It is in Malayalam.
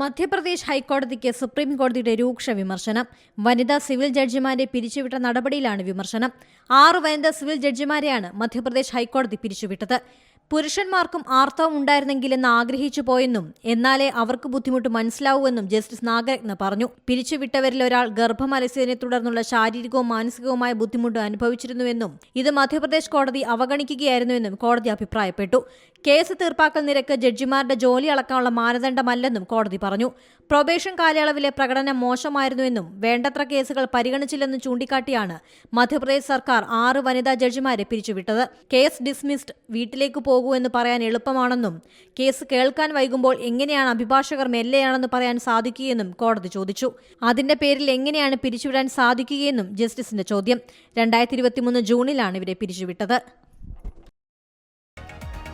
മധ്യപ്രദേശ് ഹൈക്കോടതിക്ക് സുപ്രീം കോടതിയുടെ രൂക്ഷ വിമർശനം. വനിതാ സിവിൽ ജഡ്ജിമാരെ പിരിച്ചുവിട്ട നടപടിയിലാണ് വിമർശനം. ആറ് വനിതാ സിവിൽ ജഡ്ജിമാരെയാണ് മധ്യപ്രദേശ് ഹൈക്കോടതി പിരിച്ചുവിട്ടത്. പുരുഷന്മാർക്കും ആർത്തവം ഉണ്ടായിരുന്നെങ്കിലെന്ന് ആഗ്രഹിച്ചു പോയെന്നും എന്നാലേ അവർക്ക് ബുദ്ധിമുട്ട് മനസ്സിലാവൂവെന്നും ജസ്റ്റിസ് നാഗരത്ന പറഞ്ഞു. പിരിച്ചുവിട്ടവരിൽ ഒരാൾ ഗർഭമലസ്യതിനെ തുടർന്നുള്ള ശാരീരികവും മാനസികവുമായ ബുദ്ധിമുട്ട് അനുഭവിച്ചിരുന്നുവെന്നും ഇത് മധ്യപ്രദേശ് കോടതി അവഗണിക്കുകയായിരുന്നുവെന്നും കോടതി അഭിപ്രായപ്പെട്ടു. കേസ് തീർപ്പാക്കൽ നിരക്ക് ജഡ്ജിമാരുടെ ജോലി അളക്കാനുള്ള മാനദണ്ഡമല്ലെന്നും കോടതി പറഞ്ഞു. പ്രൊബേഷൻ കാലയളവിലെ പ്രകടനം മോശമായിരുന്നുവെന്നും വേണ്ടത്ര കേസുകൾ പരിഗണിച്ചില്ലെന്നും ചൂണ്ടിക്കാട്ടിയാണ് മധ്യപ്രദേശ് സർക്കാർ ആറ് വനിതാ ജഡ്ജിമാരെ പിരിച്ചുവിട്ടത്. കേസ് ഡിസ്മിസ്ഡ് വീട്ടിലേക്ക് പോകൂ എന്ന് പറയാൻ എളുപ്പമാണെന്നും കേസ് കേൾക്കാൻ വൈകുമ്പോൾ എങ്ങനെയാണ് അഭിഭാഷകർ മെല്ലെയാണെന്ന് പറയാൻ സാധിക്കുകയെന്നും കോടതി ചോദിച്ചു. അതിന്റെ പേരിൽ എങ്ങനെയാണ് പിരിച്ചുവിടാൻ സാധിക്കുകയെന്നും ജസ്റ്റിസിന്റെ ചോദ്യം. രണ്ടായിരത്തി ഇരുപത്തിമൂന്ന് ജൂണിലാണ് ഇവരെ പിരിച്ചുവിട്ടത്.